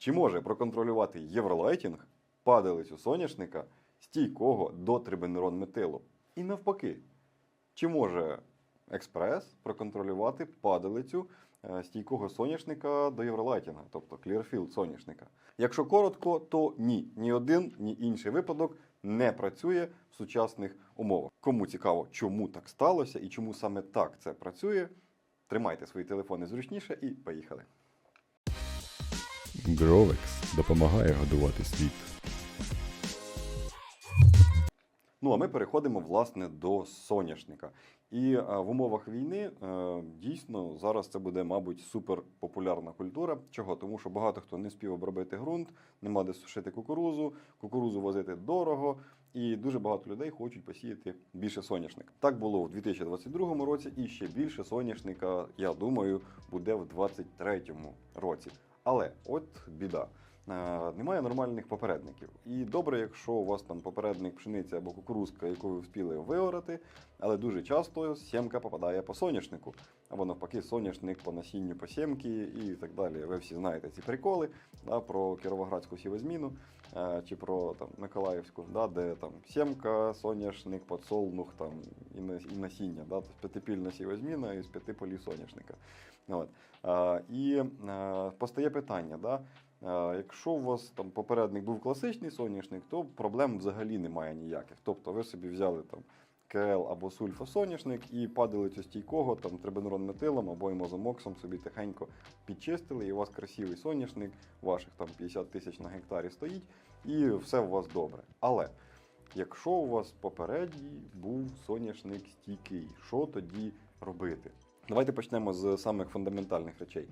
Чи може проконтролювати євролайтінг падалицю соняшника стійкого до трибенерон метилу? І навпаки, чи може експрес проконтролювати падалицю е, стійкого соняшника до євролайтінга, тобто Clearfield соняшника? Якщо коротко, то ні, ні один, ні інший випадок не працює в сучасних умовах. Кому цікаво, чому так сталося і чому саме так це працює, тримайте свої телефони зручніше і поїхали. Гровекс допомагає годувати світ. Ну а ми переходимо власне до соняшника. І е, в умовах війни е, дійсно зараз це буде, мабуть, супер популярна культура. Чого? Тому що багато хто не спів обробити ґрунт, нема де сушити кукурузу, кукурузу возити дорого, і дуже багато людей хочуть посіяти більше соняшника. Так було в 2022 році, і ще більше соняшника, я думаю, буде в 2023 році. Але от біда. Е, Немає нормальних попередників. І добре, якщо у вас там попередник пшениця або кукурузка, яку ви вспіли виорати, але дуже часто сімка попадає по соняшнику, або навпаки, соняшник по насінню по сімки і так далі. Ви всі знаєте ці приколи да, про кіровоградську сівозміну е, чи про там, Миколаївську, да, де там сімка, соняшник, подсолнух там, і, насіння. Да, тобто п'ятипільна сівозміна із п'яти полів соняшника. От. Е, І е, постає питання, да, Якщо у вас там попередник був класичний соняшник, то проблем взагалі немає ніяких. Тобто ви собі взяли там КЛ або сульфосоняшник і падалицю стійкого там трибенурон метилом або імозомоксом собі тихенько підчистили, і у вас красивий соняшник, ваших там 50 тисяч на гектарі стоїть, і все у вас добре. Але якщо у вас попередній був соняшник стійкий, що тоді робити? Давайте почнемо з самих фундаментальних речей.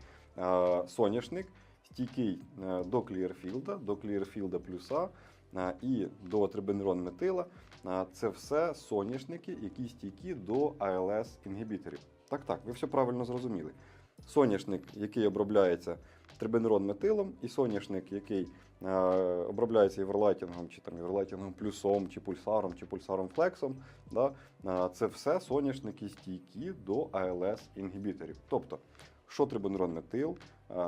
Соняшник стійкий е, до Clearfield, до Clearfield плюса е, і до трибенерон метила. Е, Це все соняшники, які стійкі до ALS інгібіторів. Так, так, ви все правильно зрозуміли. Соняшник, який обробляється трибенерон метилом, і соняшник, який е, обробляється євролайтінгом, чи там євролайтінгом плюсом, чи пульсаром, чи пульсаром флексом, да, е, це все соняшники стійкі до ALS інгібіторів. Тобто, що трибенерон метил,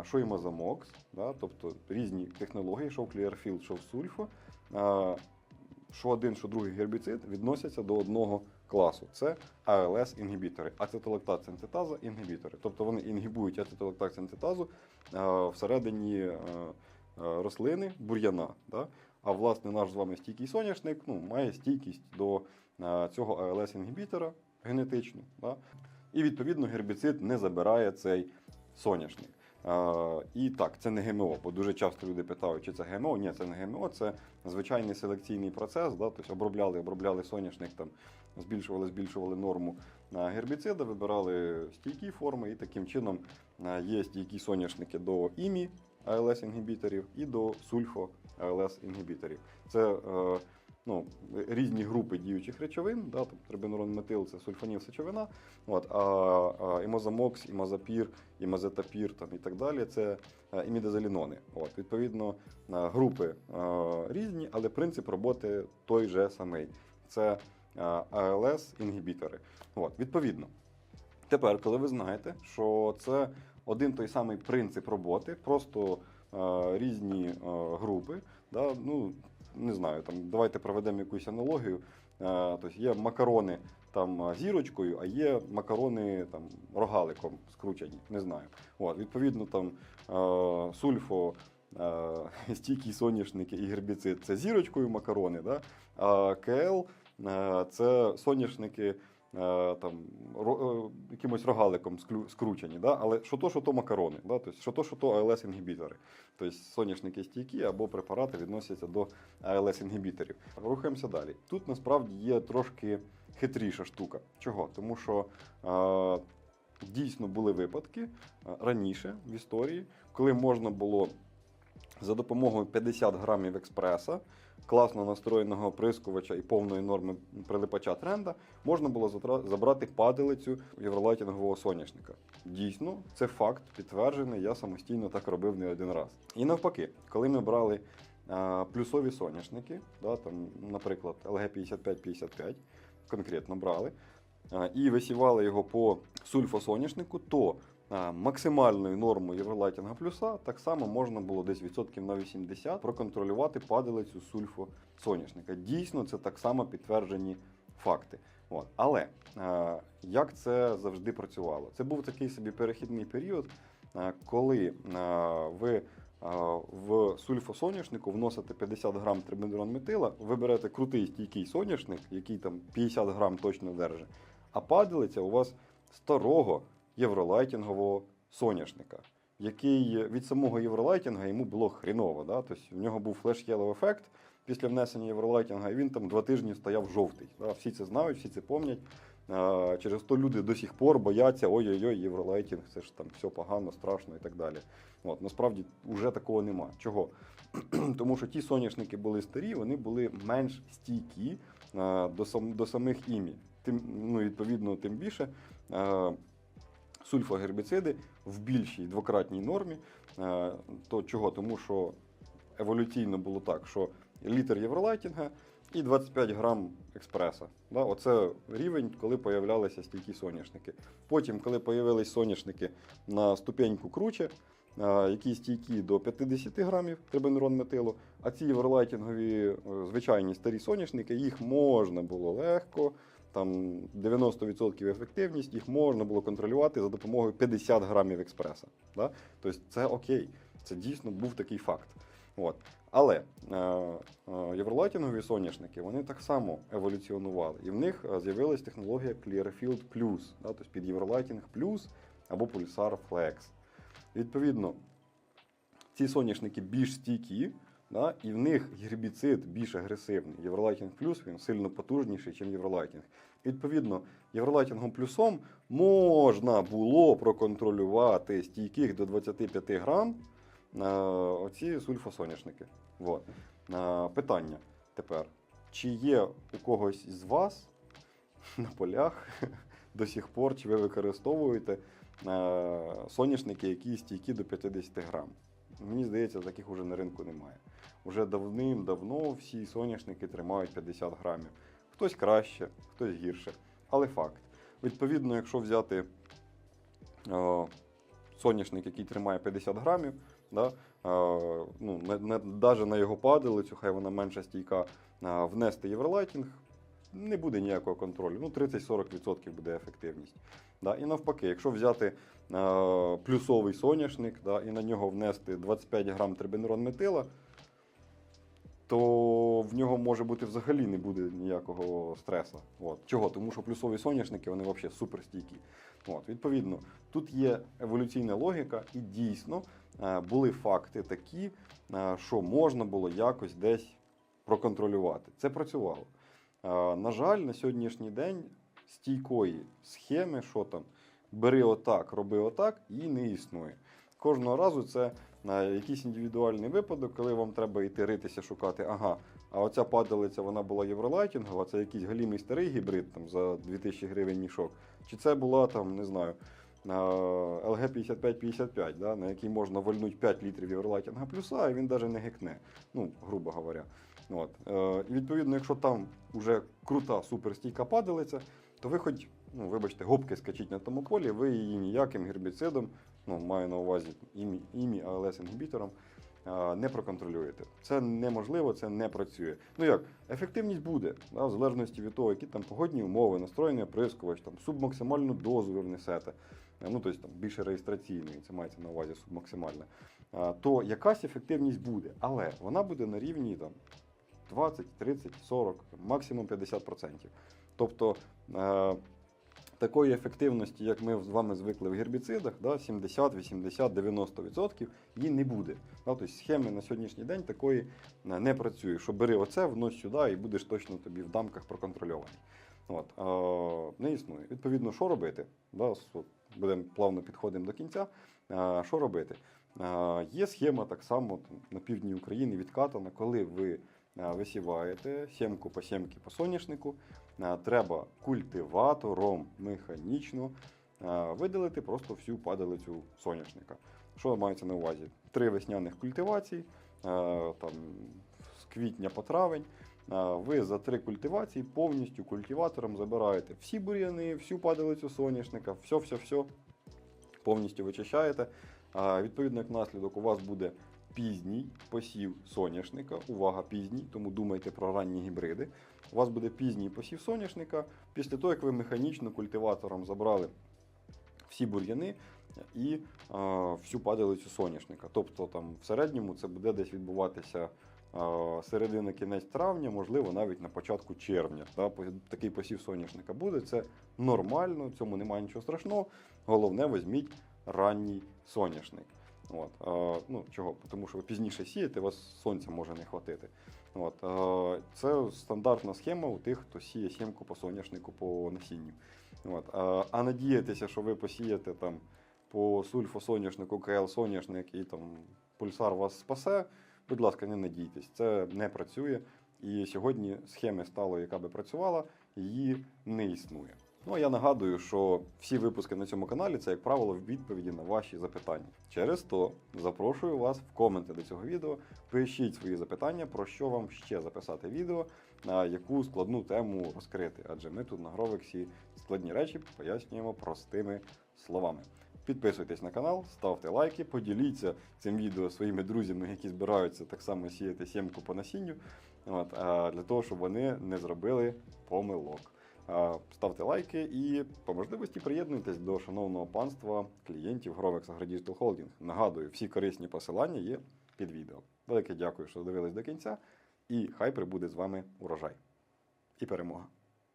що імозамокс, да, тобто різні технології, що в Clearfield, що в що один, що другий гербіцид відносяться до одного класу. Це ALS інгібітори, ацетолактат синтетаза інгібітори. Тобто вони інгібують ацетолактат синтетазу всередині рослини бур'яна. Да? А власне наш з вами стійкий соняшник ну, має стійкість до цього ALS інгібітора генетичну. Да? І відповідно гербіцид не забирає цей соняшник. І так, це не ГМО, бо дуже часто люди питають, чи це ГМО. Ні, це не ГМО, це звичайний селекційний процес. Да? Тобто обробляли, обробляли соняшник, там, збільшували, збільшували норму гербіцида, вибирали стійкі форми, і таким чином є стійкі соняшники до імі АЛС інгібіторів і до сульфо АЛС інгібіторів. Це е, ну, різні групи діючих речовин, да, тобто трибенурон метил це сульфаніл сечовина, от, а, а імозамокс, імазапір, імазетапір там, і так далі це е, імідазолінони. От, відповідно, е, групи е, різні, але принцип роботи той же самий. Це АЛС інгібітори. От, відповідно, тепер, коли ви знаєте, що це один той самий принцип роботи, просто е, різні е, групи, да, ну, не знаю, там, давайте проведемо якусь аналогію. Е, тобто є макарони там е, зірочкою, а є макарони там рогаликом скручені, не знаю. От, відповідно, там е, сульфо. Стійкі соняшники і гербіцид це зірочкою макарони, да? а КЛ це соняшники там, ро- е, якимось рогаликом скручені. Да? Але що то, що то макарони, да? тобто, що то, що то АЛС інгібітори. Тобто соняшники стійкі або препарати відносяться до АЛС інгібіторів. Рухаємося далі. Тут насправді є трошки хитріша штука. Чого? Тому що е, дійсно були випадки е, раніше в історії, коли можна було за допомогою 50 грамів експреса, класно настроєного оприскувача і повної норми прилипача тренда, можна було забрати падалицю євролайтінгового соняшника. Дійсно, це факт підтверджений, я самостійно так робив не один раз. І навпаки, коли ми брали а, плюсові соняшники, да, там, наприклад, LG5555, конкретно брали, і висівали його по сульфосоняшнику, то а, максимальною нормою євролайтінга плюса, так само можна було десь відсотків на 80 проконтролювати падалицю сульфо соняшника. Дійсно, це так само підтверджені факти. От. Але як це завжди працювало? Це був такий собі перехідний період, коли ви в сульфосоняшнику вносите 50 грам трибендрон-метила, ви берете крутий стійкий соняшник, який там 50 грам точно держить, а падалиця у вас старого євролайтінгового соняшника, який від самого євролайтінга йому було хріново. Да? Тобто в нього був флеш-єлоу ефект після внесення євролайтінга, і він там два тижні стояв жовтий. Да? Всі це знають, всі це пам'ятають. Е, Через то люди до сих пор бояться, ой-ой-ой, євролайтінг, це ж там все погано, страшно і так далі. От, насправді вже такого нема. Чого? Тому що ті соняшники були старі, вони були менш стійкі до, сам, до самих імі. Тим, ну, відповідно, тим більше сульфогербіциди в більшій двократній нормі. Е, то чого? Тому що еволюційно було так, що літр євролайтінга і 25 грам експреса. Да? Оце рівень, коли появлялися стійкі соняшники. Потім, коли появились соняшники на ступеньку круче, е, які стійкі до 50 грамів трибенерон метилу, а ці євролайтінгові е, звичайні старі соняшники, їх можна було легко. Там 90% ефективність, їх можна було контролювати за допомогою 50 грамів експреса. Да? Тобто це окей, це дійсно був такий факт. От. Але е, е, євролайтінгові соняшники вони так само еволюціонували. І в них е, з'явилась технологія Clearfield Plus, да, тобто під Євролайтінг Plus або Pulsar Flex. Відповідно, ці соняшники більш стійкі, да, і в них гербіцид більш агресивний. Євролайтінг плюс він сильно потужніший, ніж Євролайтінг. Відповідно, Євролайтінгом плюсом можна було проконтролювати стійких до 25 грам е, оці сульфосоняшники. Вот. Е, питання тепер: чи є у когось з вас на полях до сих пор, чи ви використовуєте е, соняшники, які стійкі до 50 грам? Мені здається, таких уже на ринку немає. Уже давним-давно всі соняшники тримають 50 грамів. Хтось краще, хтось гірше. Але факт. Відповідно, якщо взяти е, соняшник, який тримає 50 грамів, да, е, ну, навіть на його падалицю, хай вона менша стійка, е, внести євролайтінг, не буде ніякого контролю. Ну, 30-40% буде ефективність. Да? І навпаки, якщо взяти е, плюсовий соняшник да, і на нього внести 25 грам трибенерон метила, то в нього може бути взагалі не буде ніякого стресу. От. Чого? Тому що плюсові соняшники вони взагалі суперстійкі. От. Відповідно, тут є еволюційна логіка, і дійсно е, були факти такі, е, що можна було якось десь проконтролювати. Це працювало. Е, На жаль, на сьогоднішній день стійкої схеми, що там, бери отак, роби отак, її не існує. Кожного разу це якийсь індивідуальний випадок, коли вам треба йти ритися, шукати, ага, а оця падалиця вона була євролайтінгова, це якийсь галімий старий гібрид там, за 2000 гривень мішок. Чи це була там, не знаю, LG 5555, да, на який можна вальнути 5 літрів євролайтінга плюса, і він навіть не гекне, ну, грубо говоря. От. Е, відповідно, якщо там вже крута суперстійка падалиця, то ви хоч, ну, вибачте, гопки скачіть на тому полі, ви її ніяким гербіцидом, ну, маю на увазі імі, імі АЛС інгібітором, е, не проконтролюєте. Це неможливо, це не працює. Ну як, ефективність буде, да, в залежності від того, які там погодні умови, настроєний оприскувач, там субмаксимальну дозу ви внесете. Е, Ну, тобто там більше реєстраційної, це мається на увазі субмаксимальна. Е, То якась ефективність буде, але вона буде на рівні там 20, 30, 40, максимум 50%. Тобто е, такої ефективності, як ми з вами звикли в гербіцидах, да, 70, 80, 90%, її не буде. Да, тобто схеми на сьогоднішній день такої е, не працює. Що бери оце, внось сюди і будеш точно тобі в дамках проконтрольований. От, е, не існує. Відповідно, що робити? Да, будемо плавно підходимо до кінця. Е, що робити? Е, є схема так само там, на півдні України відкатана, коли ви висіваєте сімку по сімки по соняшнику, е, треба культиватором механічно е, видалити просто всю падалицю соняшника. Що мається на увазі? Три весняних культивації, е, там, з квітня по травень. Е, Ви за три культивації повністю культиватором забираєте всі бур'яни, всю падалицю соняшника, все-все-все. повністю вичищаєте. Відповідно, як наслідок, у вас буде пізній посів соняшника. Увага, пізній, тому думайте про ранні гібриди. У вас буде пізній посів соняшника після того, як ви механічно культиватором забрали всі бур'яни і а, всю падалицю соняшника. Тобто там в середньому це буде десь відбуватися а, середина кінець травня, можливо, навіть на початку червня. Та, такий посів соняшника буде. Це нормально, в цьому немає нічого страшного. Головне, візьміть ранній соняшник. От, а, ну, чого? Тому що ви пізніше сієте, у вас сонця може не хватити. От, а, це стандартна схема у тих, хто сіє сімку по соняшнику по насінню. От, а, а надіятися, що ви посієте там по сульфосоняшнику, КЛ соняшник і там пульсар вас спасе, будь ласка, не надійтесь, це не працює. І сьогодні схеми стало, яка би працювала, її не існує. Ну а я нагадую, що всі випуски на цьому каналі це, як правило, відповіді на ваші запитання. Через то запрошую вас в коменти до цього відео. Пишіть свої запитання, про що вам ще записати відео, на яку складну тему розкрити. Адже ми тут на Гровексі складні речі пояснюємо простими словами. Підписуйтесь на канал, ставте лайки, поділіться цим відео своїми друзями, які збираються так само сіяти сімку по насінню, от, для того, щоб вони не зробили помилок. Ставте лайки і по можливості приєднуйтесь до шановного панства клієнтів Grovex AgriDigital Holding. Нагадую, всі корисні посилання є під відео. Велике дякую, що дивились до кінця, і хай прибуде з вами урожай і перемога.